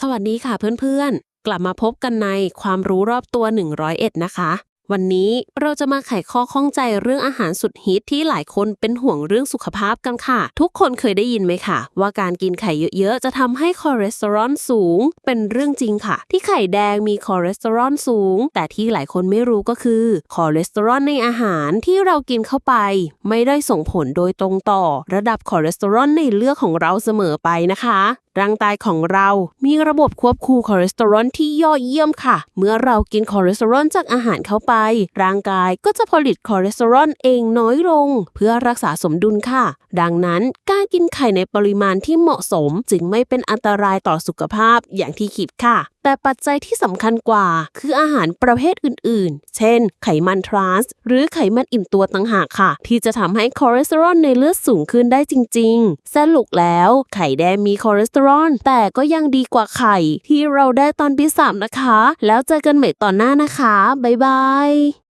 สวัสดีค่ะเพื่อนๆ กลับมาพบกันในความรู้รอบตัว 101 นะคะ วันนี้เราจะมาไขข้อข้องใจเรื่องอาหารสุดฮิตที่หลายคนเป็นห่วงเรื่องสุขภาพกันค่ะ ทุกคนเคยได้ยินไหมค่ะ ว่าการกินไข่เยอะๆ จะทำให้คอเลสเตอรอลสูง เป็นเรื่องจริงค่ะ ที่ไข่แดงมีคอเลสเตอรอลสูง แต่ที่หลายคนไม่รู้ก็คือคอเลสเตอรอลในอาหารที่เรากินเข้าไป ไม่ได้ส่งผลโดยตรงต่อ ระดับคอเลสเตอรอลในเลือดของเราเสมอไปนะคะ ร่างกายของเรามีระบบควบคุมคอเลสเตอรอลที่ยอดเยี่ยมค่ะ เมื่อเรากินคอเลสเตอรอลจากอาหารเข้าไป ร่างกายก็จะผลิตคอเลสเตอรอลเองน้อยลง เพื่อรักษาสมดุลค่ะ ดังนั้นการกินไข่ในปริมาณที่เหมาะสม จึงไม่เป็นอันตรายต่อสุขภาพอย่างที่คิดค่ะ แต่ปัจจัยที่สำคัญกว่า คืออาหารประเภทอื่นๆ เช่น ไขมันทรานส์หรือไขมันอิ่มตัวต่างหากค่ะ ที่จะทำให้คอเลสเตอรอลในเลือดสูงขึ้นได้จริง ๆ สรุปแล้ว ไข่แดงมีคอเลสเตอรอลแต่ก็ยังดีกว่าไข่ ที่เราได้ตอนปีสามนะคะ แล้วเจอกันใหม่ตอนหน้านะคะ บ๊ายบาย